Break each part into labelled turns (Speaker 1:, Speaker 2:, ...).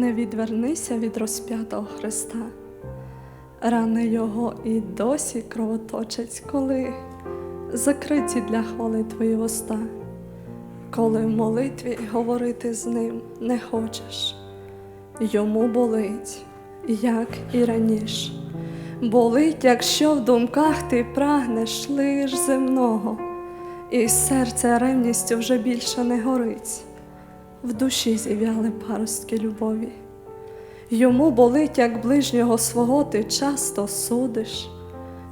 Speaker 1: не відвернися від розп'ятого Христа. Рани Його і досі кровоточать, коли закриті для хвали твої уста, коли в молитві говорити з ним не хочеш. Йому болить, як і раніше. Болить, якщо в думках ти прагнеш лиш земного, і серце ревністю вже більше не горить, в душі зів'яли паростки любові. Йому болить, як ближнього свого ти часто судиш,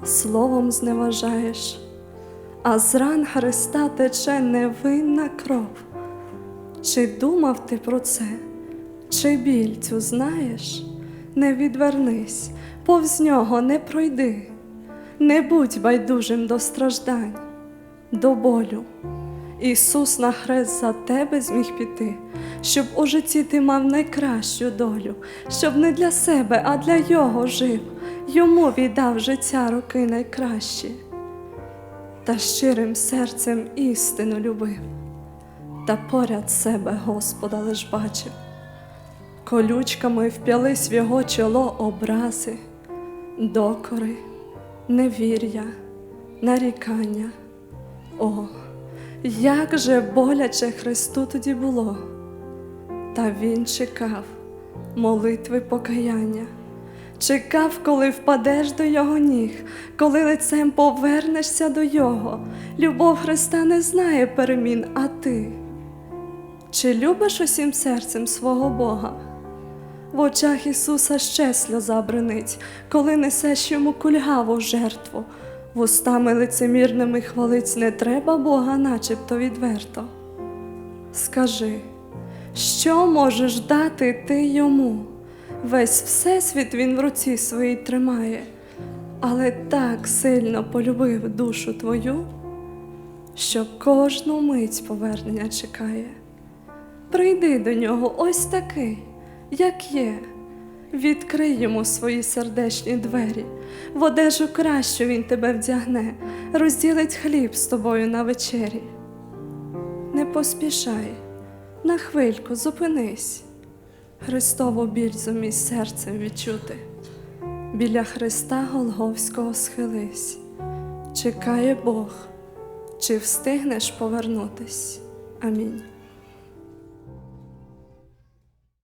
Speaker 1: словом зневажаєш, а з ран Христа тече невинна кров. Чи думав ти про це? Чи біль цю знаєш? Не відвернись, повз нього не пройди, не будь байдужим до страждань, до болю. Ісус на хрест за тебе зміг піти, щоб у житті ти мав найкращу долю, щоб не для себе, а для Його жив, йому віддав життя роки найкращі, та щирим серцем істину любив, та поряд себе Господа лиш бачив. Колючками вп'ялись в його чоло образи, докори, невір'я, нарікання. О, як же боляче Христу тоді було, та Він чекав молитви покаяння, чекав, коли впадеш до Його ніг, коли лицем повернешся до Його. Любов Христа не знає перемін, а ти. Чи любиш усім серцем свого Бога? В очах Ісуса ще сльоза бренить, коли несеш йому кульгаву жертву. Вустами лицемірними хвалиць не треба Бога, начебто відверто. Скажи, що можеш дати ти йому? Весь всесвіт він в руці своїй тримає, але так сильно полюбив душу твою, що кожну мить повернення чекає. Прийди до нього ось такий, як є. Відкрий йому свої сердечні двері, в одежу кращу він тебе вдягне, розділить хліб з тобою на вечері. Не поспішай, на хвильку зупинись, Христову біль зумій серцем відчути. Біля Христа Голговського схились, чекає Бог, чи встигнеш повернутись. Амінь.